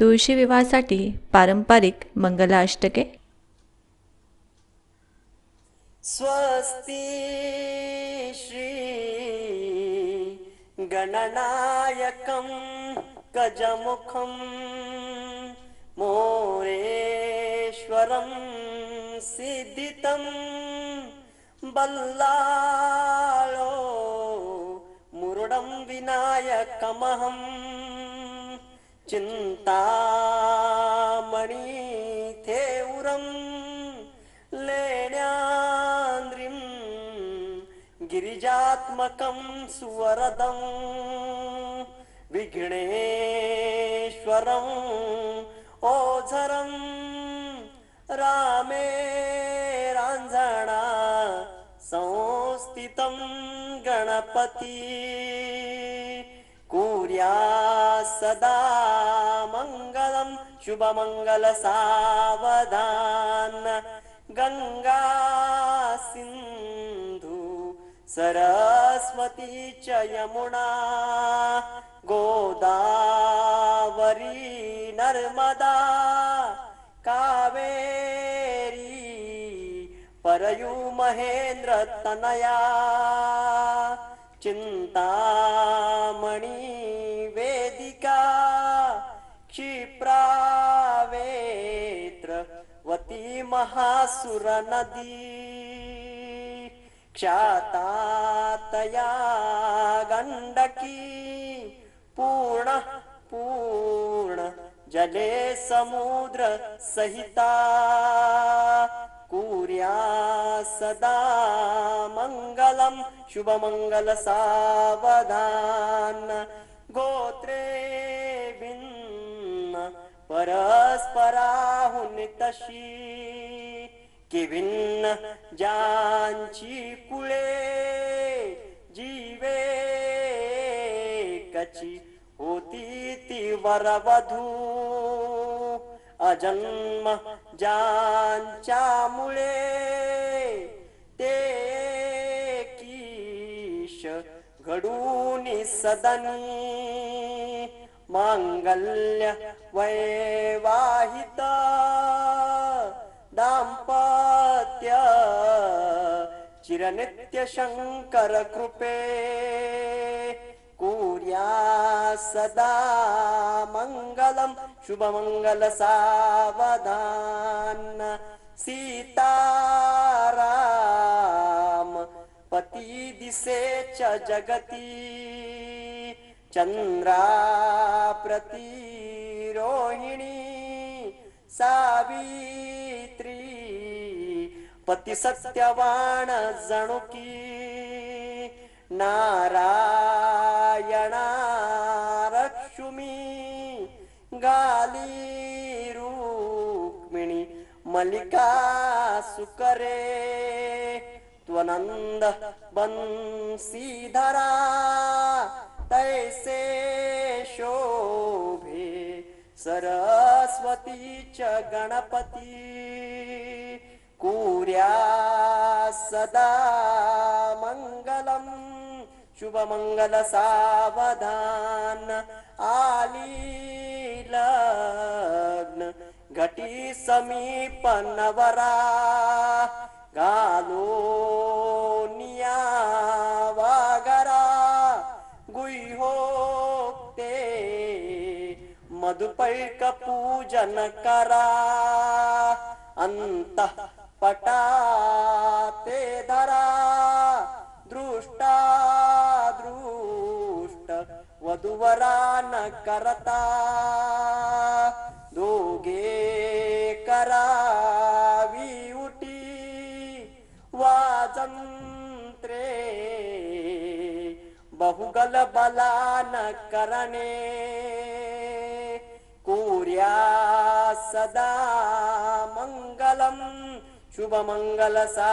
तुळशी विवाहासाठी पारंपरिक मंगलाष्टके. स्वस्ति श्री गणनायकं गजमुखं मोरेश्वरं सिद्धितं बल्लाळो मुरुडं विनायकमहं चिन्तामणि थेउरम् लेण्यान्द्रिं गिरिजात्मकं सुवरदं विघ्नेश्वरं ओझरं रामे राञ्झणा संस्थितं गणपति कुर्या सदा मङ्गलं शुभमङ्गलसावधान। गङ्गा सिन्धु सरस्वती च यमुना गोदावरी नर्मदा कावेरी परयु महेन्द्र तनया चिन्तामणि महासुरनदी क्षातातया गण्डकी पूर्ण पूर्ण जले समुद्र सहिता कुर्या सदा मङ्गलं शुभमङ्गलसावधान गोत्रे भिन्न परस्पराहुनितशी कि भिन्न ज्यांची कुळे जीवे कची होती ती वरवधू. अजन्म मुळे ते कीश घडून सदनी. मांगल्य वैवाहिता. चिरनित्य शङ्कर कृपे कुर्या सदा मङ्गलं शुभमङ्गलसावधान। सीताराम पती दिसे च जगती। चन्द्राप्रती रोहिणी सावित्री पती सत्यवाण जणुकी नारायणा रक्षुमी गाली रुक्मिणी मल्लिका सुकरे त्वनन्द बंसीधरा तैसे शोभे सरस्वती च गणपती ಕೂರ್ಯಾ ಸದಾ ಮಂಗಲಂ, ಶುಭ ಮಂಗಲ ಸಾವಧಾನ, ಆಲೀಲಗ್ನ, ಘಟಿ ಸಮೀಪ ನವರಾ ಗಾಲೋ ನಿಯಾವಾಗರ ಗುಯ್ಹೋಕ್ತೆ ಮಧುಪೈಕ ಪೂಜನಕರ, ಅಂತಃ पटा ते धरा दृष्टा दृष्ट वधुवरा न करता दोघे करावी उटी वाजंत्रे बहुगल बलान करणे कुर्या सदा शुभमङ्गलसावधा